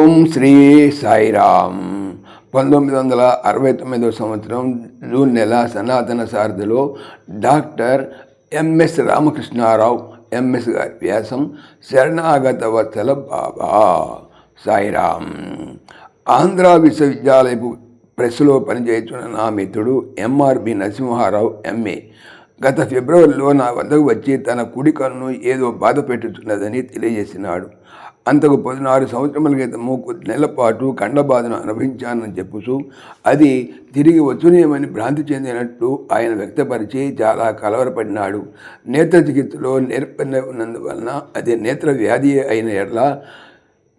ఓం శ్రీ సాయిరామ్. పంతొమ్మిది వందల అరవై తొమ్మిదవ సంవత్సరం జూన్ నెల సనాతన సారథిలో డాక్టర్ ఎంఎస్ రామకృష్ణారావు ఎంఎస్ గారి వ్యాసం శరణాగత వత్సల బాబా. సాయిరామ్. ఆంధ్ర విశ్వవిద్యాలయపు ప్రెస్లో పనిచేస్తున్న నా మిత్రుడు ఎంఆర్బి నరసింహారావు ఎంఏ గత ఫిబ్రవరిలో నా వద్దకు వచ్చి తన కుడి కన్ను ఏదో బాధ పెట్టుతున్నదని తెలియజేసినాడు. అంతకు పదినారు సంవత్సరముల క్రితము కొద్ది నెలల పాటు కండబాధను అనుభవించానని చెప్పుతూ అది తిరిగి వచ్చునేమని భ్రాంతి చెందినట్టు ఆయన వ్యక్తపరిచి చాలా కలవరపడినాడు. నేత్ర చికిత్సలో నేర్పడి ఉన్నందువలన అది నేత్ర వ్యాధి అయిన ఎడల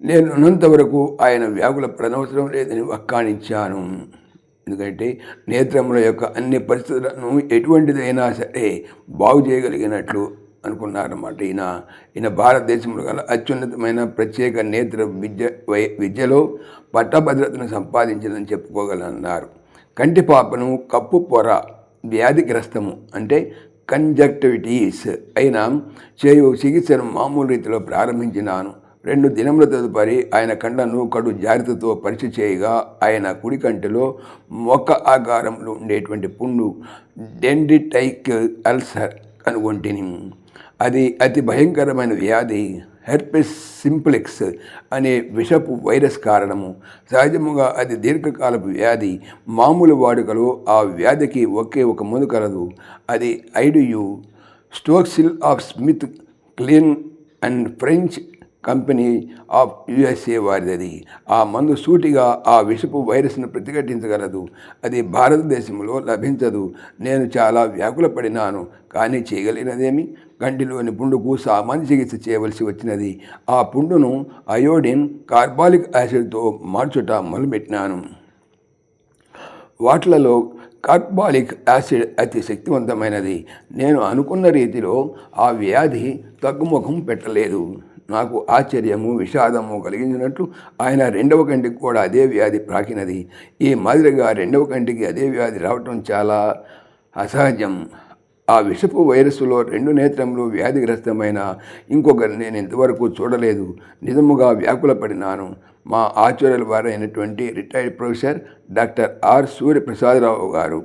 నేను ఉన్నంత వరకు ఆయన వ్యాకుల పడనవసరం లేదని వక్కాణించాను. ఎందుకంటే నేత్రముల యొక్క అన్ని పరిస్థితులను ఎటువంటిదైనా సరే బాగు చేయగలిగినట్లు అనుకున్నారన్నమాట. ఈయన ఈయన భారతదేశంలో గల అత్యున్నతమైన ప్రత్యేక నేత్ర విద్య వై- విద్యలో పట్టభద్రతను సంపాదించిందని చెప్పుకోగలన్నారు కంటి పాపను కప్పు పొర వ్యాధిగ్రస్తము అంటే కంజక్టివిటీస్ అయిన చేయు చికిత్సను మామూలు రీతిలో ప్రారంభించినాను. రెండు దినముల తదుపరి ఆయన కండను కడు జాగ్రత్తతో పరీక్ష చేయగా ఆయన కుడి కంటిలో మొక్క ఆకారంలో ఉండేటువంటి పుండు డెండిటైక్ అల్సర్ కనుగొంటిని అది అతి భయంకరమైన వ్యాధి హెర్పిస్ సింప్లెక్స్ అనే విషపు వైరస్ కారణము. సహజముగా అది దీర్ఘకాలపు వ్యాధి. మామూలు వాడుకలో ఆ వ్యాధికి ఒకే ఒక మందు కలదు. అది IDU Stoxil of Smith Kline and French company of USA వారిది ఆ మందు సూటిగా ఆ విషపు వైరస్ను ప్రతిఘటించగలదు. అది భారతదేశంలో లభించదు. నేను చాలా వ్యాకుల పడినాను కానీ చేయగలిగినదేమి? కంటిలోని పుండుకు సామాన్య చికిత్స చేయవలసి వచ్చినది. ఆ పుండును అయోడిన్ కార్బాలిక్ యాసిడ్తో మార్చుట మొదలుపెట్టినాను. వాటిలలో కార్బాలిక్ యాసిడ్ అతి శక్తివంతమైనది. నేను అనుకున్న రీతిలో ఆ వ్యాధి తగ్గుముఖం పెట్టలేదు. నాకు ఆశ్చర్యము విషాదము కలిగించినట్లు ఆయన రెండవ కంటికి కూడా అదే వ్యాధి ప్రాకినది. ఈ మాదిరిగా రెండవ కంటికి అదే వ్యాధి రావటం చాలా అసహజం. ఆ విషపు వైరస్సులో రెండు నేత్రములు వ్యాధిగ్రస్తమైన ఇంకొకరు నేను ఇంతవరకు చూడలేదు. నిజముగా వ్యాకులపడినాను. మా ఆచార్యుల వారైనటువంటి retired professor doctor R Suryaprasadarao గారు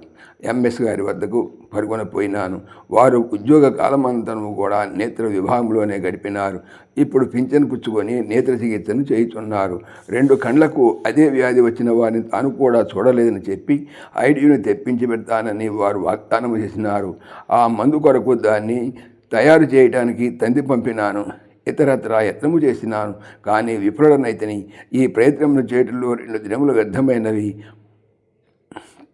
ఎంఎస్ గారి వద్దకు పరుగున పోయినాను. వారు ఉద్యోగ కాలమంతరము కూడా నేత్ర విభాగంలోనే గడిపినారు. ఇప్పుడు పింఛను పుచ్చుకొని నేత్ర చికిత్సను చేయుచున్నారు రెండు కండ్లకు అదే వ్యాధి వచ్చిన వారిని తాను కూడా చూడలేదని చెప్పి ఐడియూని తెప్పించి పెడతానని వారు వాగ్దానం చేసినారు. ఆ మందు కొరకు దాన్ని తయారు చేయడానికి తంది పంపినాను. ఇతరత్రా యత్నము చేసినాను. కానీ విఫలనైతని ఈ ప్రయత్నములు చేయటంలో రెండు దినములు వ్యర్థమైనవి.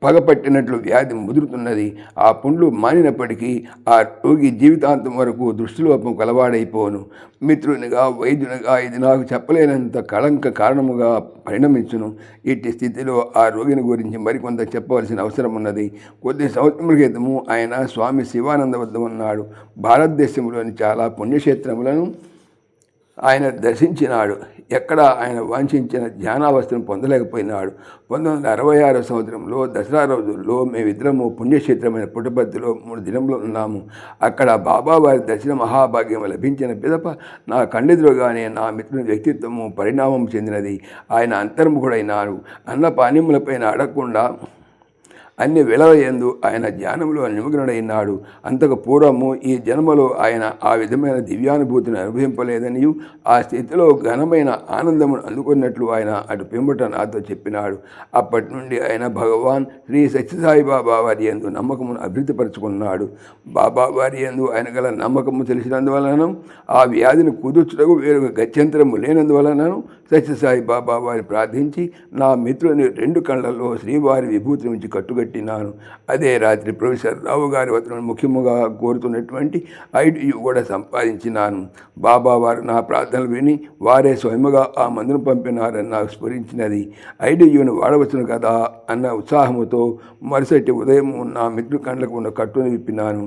పగపట్టినట్లు వ్యాధి ముదురుతున్నది. ఆ పుండ్లు మానినప్పటికీ ఆ రోగి జీవితాంతం వరకు దృష్టిలోపం కలవాడైపోను. మిత్రునిగా వైద్యునిగా ఇది నాకు చెప్పలేనంత కళంక కారణముగా పరిణమించును. ఇట్టి స్థితిలో ఆ రోగిని గురించి మరికొంత చెప్పవలసిన అవసరం ఉన్నది కొద్ది సంవత్సరముల క్రితము ఆయన స్వామి శివానంద వద్ద ఉన్నాడు భారతదేశంలోని చాలా పుణ్యక్షేత్రములను ఆయన దర్శించినాడు. ఎక్కడ ఆయన వాంఛించిన ధ్యానావస్థను పొందలేకపోయినాడు. పంతొమ్మిది వందల అరవై ఆరో సంవత్సరంలో దసరా రోజుల్లో మేమిద్దరము పుణ్యక్షేత్రమైన పుట్టపర్తిలో మూడు దినములు ఉన్నాము. అక్కడ బాబావారి దర్శన మహాభాగ్యం లభించిన పిదప నా కండెదురుగానే నా మిత్రుని వ్యక్తిత్వము పరిణామం చెందినది. ఆయన అంతర్ముఖుడైనారు. అన్న పానీములపైన అడగకుండా అన్ని విలవయందు ఆయన జ్ఞానంలో నిమగ్నుడైనాడు. అంతకు పూర్వము ఈ జన్మలో ఆయన ఆ విధమైన దివ్యానుభూతిని అనుభవింపలేదని ఆ స్థితిలో ఘనమైన ఆనందమును అందుకున్నట్లు ఆయన అటు పిమ్మట నాతో చెప్పినాడు. అప్పటి నుండి ఆయన భగవాన్ శ్రీ సత్యసాయి బాబా వారి ఎందు నమ్మకమును అభివృద్ధిపరచుకున్నాడు. బాబా వారి ఎందు ఆయన గల నమ్మకము తెలిసినందువలన ఆ వ్యాధిని కుదుర్చుటకు వేరొక గత్యంతరము లేనందువలనను సత్యసాయి బాబా వారిని ప్రార్థించి నా మిత్రుని రెండు కళ్ళల్లో శ్రీవారి విభూతి నుంచి కట్టుగా పెట్టినాను. అదే రాత్రి ప్రొఫెసర్ రావు గారి వద్ద ముఖ్యముగా కోరుతున్నటువంటి ఐడియు కూడా సంపాదించినాను. బాబా వారు నా ప్రార్థనలు విని వారే స్వయముగా ఆ మందును పంపినారని నాకు స్ఫురించినది. ఐడియును వాడవచ్చును కదా అన్న ఉత్సాహముతో మరుసటి ఉదయం నా మిత్రు కండ్లకు ఉన్న కట్టును విప్పినాను.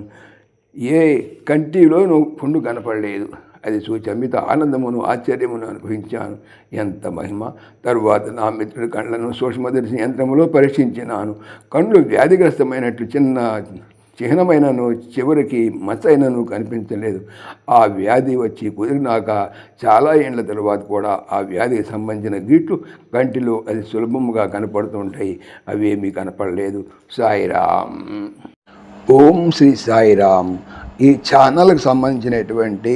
ఏ కంటిలోనూ పుండు కనపడలేదు. అది చూచి అమిత ఆనందమును ఆశ్చర్యమును అనుభవించాను. ఎంత మహిమ! తరువాత నా మిత్రుడి కళ్ళను సూక్ష్మదర్శి యంత్రములో పరీక్షించినాను. కళ్ళు వ్యాధిగ్రస్తమైనట్లు చిన్న చిహ్నమైనను చివరికి మచ్చైనను కనిపించలేదు. ఆ వ్యాధి వచ్చి కుదిరినాక చాలా ఏండ్ల తరువాత కూడా ఆ వ్యాధికి సంబంధించిన గీట్లు కంటిలో అది సులభముగా కనపడుతుంటాయి. అవేమీ కనపడలేదు. సాయిరామ్! ఓం శ్రీ సాయిరామ్! ఈ ఛానల్కి సంబంధించినటువంటి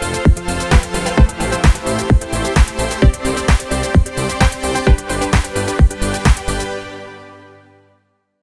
Bye.